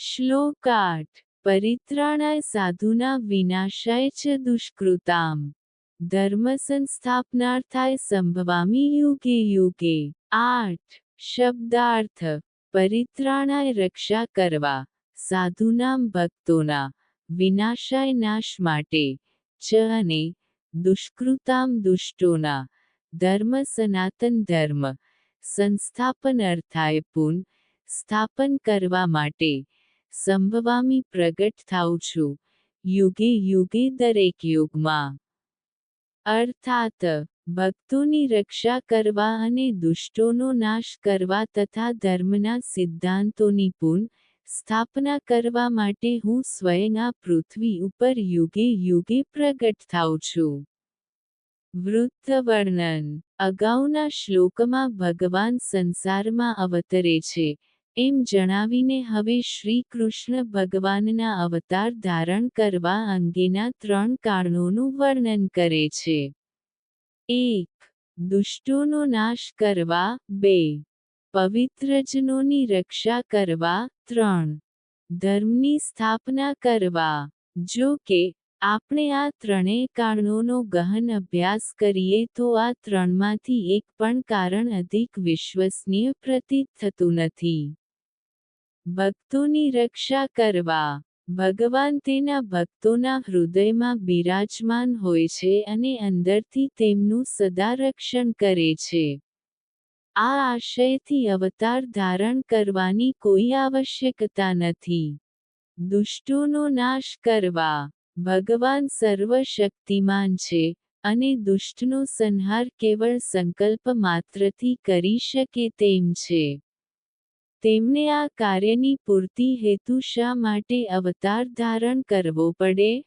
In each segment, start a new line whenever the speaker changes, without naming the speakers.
શ્લોક આઠ પરિત્રાણાય સાધુના વિનાશાય ચ દુષ્કૃતામ. ધર્મ સંસ્થાપનાર્થાય સંભવામી યુગે યુગે. આઠ, શબ્દાર્થ, પરિત્રાણાય રક્ષા કરવા, સાધુનામ ભક્તોના વિનાશાય નાશ માટે. ચ અને, દુષ્કૃતામ દુષ્ટોના, ધર્મ સનાતન ધર્મ, સંસ્થાપન અર્થાય પુન, સ્થાપન કરવા માટે. સંભવામી પ્રગટ થાઉં છું. યુગે યુગે દરેક યુગમાં. અર્થાત, ભક્તોની રક્ષા કરવા અને દુષ્ટોનો નાશ કરવા તથા ધર્મના સિદ્ધાંતોની પુન સ્થાપના કરવા માટે હું સ્વયં આ પૃથ્વી ઉપર યુગે યુગે પ્રગટ થાઉં છું. વૃત્ત વર્ણન. અગાઉના શ્લોકમાં ભગવાન સંસારમાં અવતરે છે. એમ જણાવીને હવે શ્રી કૃષ્ણ ભગવાનના અવતાર ધારણ કરવા અંગેના ત્રણ કારણોનું વર્ણન કરે છે. એક, દુષ્ટોનો નાશ કરવા. બે, પવિત્રજનોની રક્ષા કરવા. ત્રણ, ધર્મની સ્થાપના કરવા. જો કે આપણે આ ત્રણેય કારણોનો ગહન અભ્યાસ કરીએ તો આ ત્રણમાંથી એક પણ કારણ અધિક વિશ્વસનીય પ્રતીત થતું નથી. ભક્તોની રક્ષા કરવા. ભગવાન તેના ભક્તોના હૃદયમાં બિરાજમાન હોય છે અને અંદરથી તેમનું સદા રક્ષણ કરે છે. આ આશયથી અવતાર ધારણ કરવાની કોઈ આવશ્યકતા નથી. દુષ્ટોનો નાશ કરવા. ભગવાન સર્વશક્તિમાન છે અને દુષ્ટનો સંહાર કેવળ સંકલ્પ માત્રથી કરી શકે તેમ છે. તેમને આ કાર્યની પૂર્તિ હેતુ શા માટે અવતાર ધારણ કરવો પડે?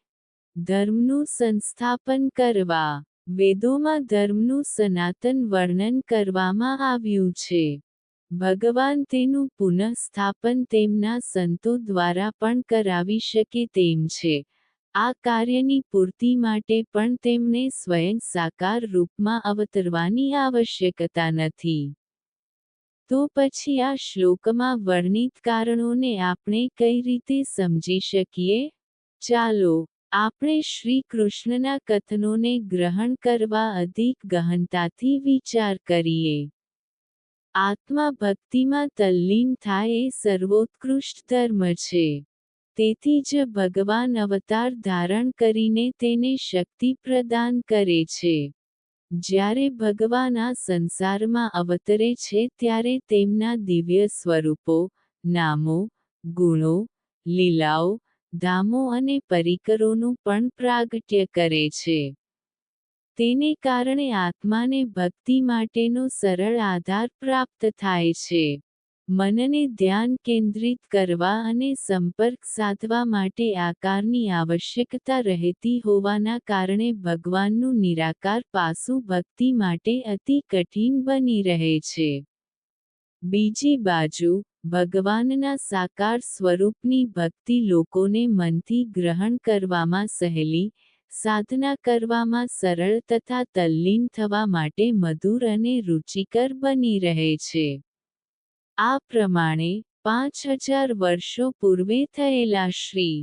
ધર્મનું સંસ્થાપન કરવા. વેદોમાં ધર્મનું સનાતન વર્ણન કરવામાં આવ્યું છે. ભગવાન તેનું પુનઃસ્થાપન તેમના સંતો દ્વારા પણ કરાવી શકે તેમ છે. આ કાર્યની પૂર્તિ માટે પણ તેમને સ્વયં સાકાર રૂપમાં અવતરવાની આવશ્યકતા નથી. તો પછી આ શ્લોકમાં વર્ણિત કારણોને આપણે કઈ રીતે સમજી શકીએ? ચાલો, આપણે શ્રી કૃષ્ણના કથનોને ગ્રહણ કરવા અધિક ગહનતાથી વિચાર કરીએ. આત્મા ભક્તિમાં તલ્લીન થાય એ સર્વોત્કૃષ્ટ ધર્મ છે. તેથી જ ભગવાન અવતાર ધારણ કરીને તેને શક્તિ પ્રદાન કરે છે. જ્યારે ભગવાન આ સંસારમાં અવતરે છે ત્યારે તેમના દિવ્ય સ્વરૂપો, નામો, ગુણો, લીલાઓ, ધામો અને પરિકરોનું પણ પ્રાગટ્ય કરે છે. તેને કારણે આત્માને ભક્તિ માટેનો સરળ આધાર પ્રાપ્ત થાય છે. મનને ધ્યાન કેન્દ્રિત કરવા અને સંપર્ક સાધવા માટે આકારની આવશ્યકતા રહેતી હોવાના કારણે ભગવાનનું નિરાકાર પાસું ભક્તિ માટે અતિ કઠિન બની રહે છે. બીજી બાજુ, ભગવાનના સાકાર સ્વરૂપની ભક્તિ લોકોને મનથી ગ્રહણ કરવામાં સહેલી, સાધના કરવામાં સરળ તથા તલ્લીન થવા માટે મધુર અને રુચિકર બની રહે છે. આ પ્રમાણે પાંચ હજાર વર્ષો પૂર્વે થયેલા શ્રી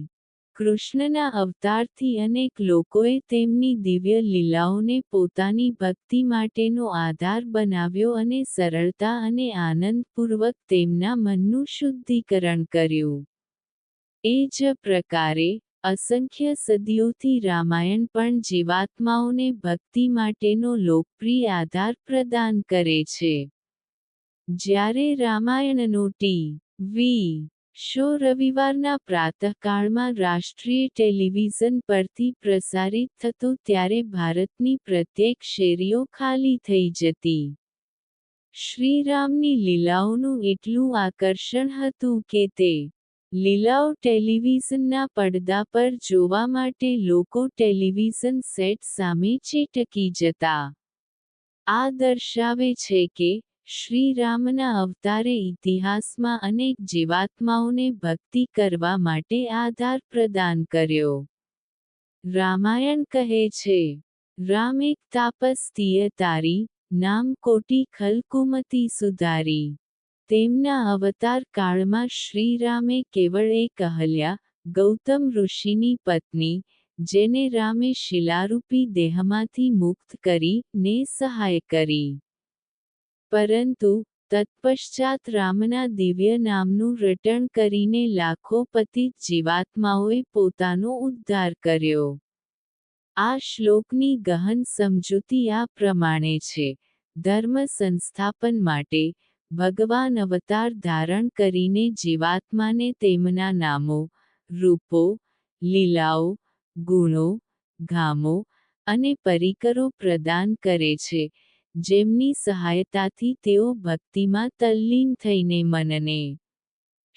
કૃષ્ણના અવતારથી અનેક લોકોએ તેમની દિવ્ય લીલાઓને પોતાની ભક્તિ માટેનો આધાર બનાવ્યો અને સરળતા અને આનંદપૂર્વક તેમના મનનું શુદ્ધિકરણ કર્યું. એ જ પ્રકારે અસંખ્ય સદીઓથી રામાયણ પણ જીવાત્માઓને ભક્તિ માટેનો લોકપ્રિય આધાર પ્રદાન કરે છે. જ્યારે રામાયણનો ટી. વી. શો રવિવારના પ્રાતઃકાળમાં રાષ્ટ્રીય ટેલિવિઝન પરથી પ્રસારિત થતો ત્યારે ભારતની પ્રત્યેક શેરીઓ ખાલી થઈ જતી. શ્રીરામની લીલાઓનું એટલું આકર્ષણ હતું કે તે લીલાઓ ટેલિવિઝનના પડદા પર જોવા માટે લોકો ટેલિવિઝન સેટ સામે ચેટકી જતા. આ દર્શાવે છે કે શ્રી રામના અવતારે ઇતિહાસમાં અનેક જીવાત્માઓને ભક્તિ કરવા માટે આધાર પ્રદાન કર્યો. રામાયણ કહે છે, રામ એક તાપસ્તીય તારી, નામ કોટી ખલકુમતી સુધારી. તેમના અવતાર કાળમાં શ્રીરામે કેવળ એક અહલ્યા, ગૌતમ ઋષિની પત્ની, જેને રામે શિલારૂપી દેહમાંથી મુક્ત કરી ને સહાય કરી. પરંતુ તત્પશ્ચાત રામના દિવ્ય નામનું રટણ કરીને લાખો પતિત જીવાત્માઓએ પોતાનો ઉદ્ધાર કર્યો. આ શ્લોકની ગહન સમજૂતી આ પ્રમાણે છે. ધર્મ સંસ્થાપન માટે ભગવાન અવતાર ધારણ કરીને જીવાત્માને તેમના નામો, રૂપો, લીલાઓ, ગુણો, ગામો અને પરિકરો પ્રદાન કરે છે. જેમની સહાયતાથી તેઓ ભક્તિમાં તલ્લીન થઈને મનને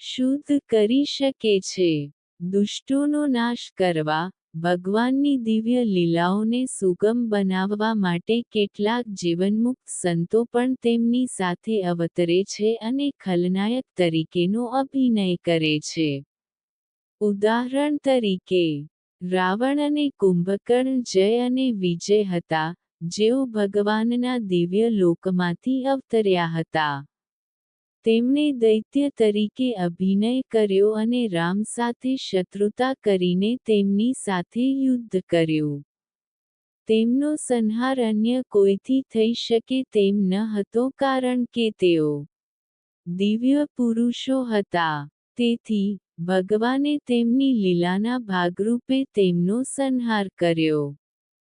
શુદ્ધ કરી શકે છે. દુષ્ટોનો નાશ કરવા, ભગવાનની દિવ્ય લીલાઓને સુગમ બનાવવા માટે કેટલાક જીવનમુક્ત સંતો પણ તેમની સાથે અવતરે છે અને ખલનાયક તરીકેનો અભિનય કરે છે. ઉદાહરણ તરીકે, રાવણ અને કુંભકર્ણ જય અને વિજય હતા જેઓ ભગવાનના દિવ્ય લોકમાંથી અવતર્યા હતા. તેમણે દૈત્ય તરીકે અભિનય કર્યો અને રામ સાથે શત્રુતા કરીને તેમની સાથે યુદ્ધ કર્યું. તેમનો સંહાર અન્ય કોઈથી થઈ શકે તેમ ન હતો કારણ કે તેઓ દિવ્ય પુરુષો હતા. તેથી, ભગવાને તેમની લીલાના ભાગરૂપે તેમનો સંહાર કર્યો.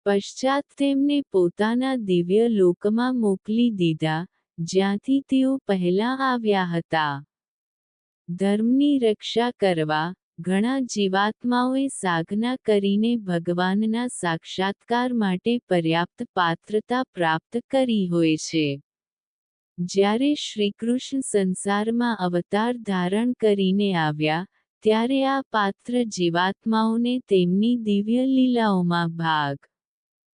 પશ્ચાત તેમને પોતાના દિવ્ય લોકમાં મોકલી દીધા, જ્યાંથી તેઓ પહેલા આવ્યા હતા. ધર્મની રક્ષા કરવા, ઘણા જીવાત્માઓએ સાધના કરીને ભગવાનના સાક્ષાત્કાર માટે પર્યાપ્ત પાત્રતા પ્રાપ્ત કરી હોય છે. જ્યારે શ્રીકૃષ્ણ સંસારમાં અવતાર ધારણ કરીને આવ્યા, ત્યારે આ પાત્ર જીવાત્માઓને તેમની દિવ્ય લીલાઓમાં ભાગ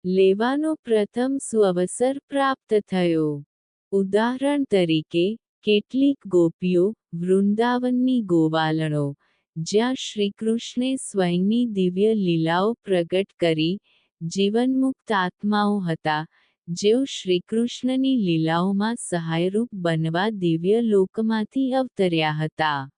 લેવાનો પ્રથમ સુઅવસર પ્રાપ્ત થયો. ઉદાહરણ તરીકે, કેટલીક ગોપીઓ વૃંદાવનની ગોવાલણો, જ્યાં શ્રીકૃષ્ણે સ્વયંની દિવ્ય લીલાઓ પ્રગટ કરી, જીવનમુક્ત આત્માઓ હતા, જેઓ શ્રીકૃષ્ણની લીલાઓમાં સહાયરૂપ બનવા દિવ્ય લોકમાંથી અવતર્યા હતા.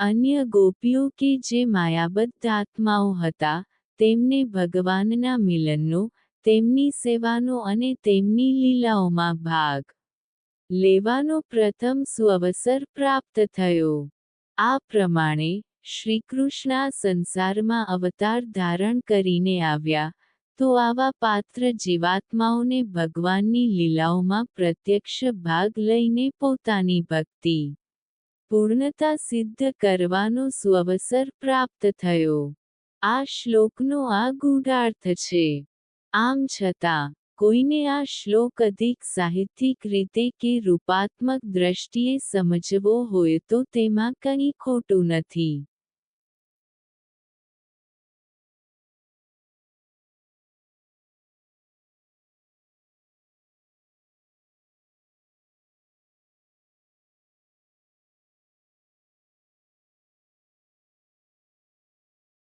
અન્ય ગોપીઓ કે જે માયાબદ્ધ આત્માઓ હતા તેમને ભગવાનના મિલનનો, તેમની સેવાનો અને તેમની લીલાઓમાં ભાગ લેવાનો પ્રથમ સુઅવસર પ્રાપ્ત થયો. આ પ્રમાણે શ્રીકૃષ્ણ સંસારમાં અવતાર ધારણ કરીને આવ્યા, તો આવા પાત્ર જીવાત્માઓને ભગવાનની લીલાઓમાં પ્રત્યક્ષ ભાગ લઈને પોતાની ભક્તિ પૂર્ણતા સિદ્ધ કરવાનો સુઅવસર પ્રાપ્ત થયો. આ શ્લોકનો આ ગૂઢાર્થ છે. આમ છતાં, કોઈને આ શ્લોક અધિક સાહિત્યિક રીતે કે રૂપાત્મક દ્રષ્ટિએ સમજવો હોય તો તેમાં કંઈ ખોટું નથી.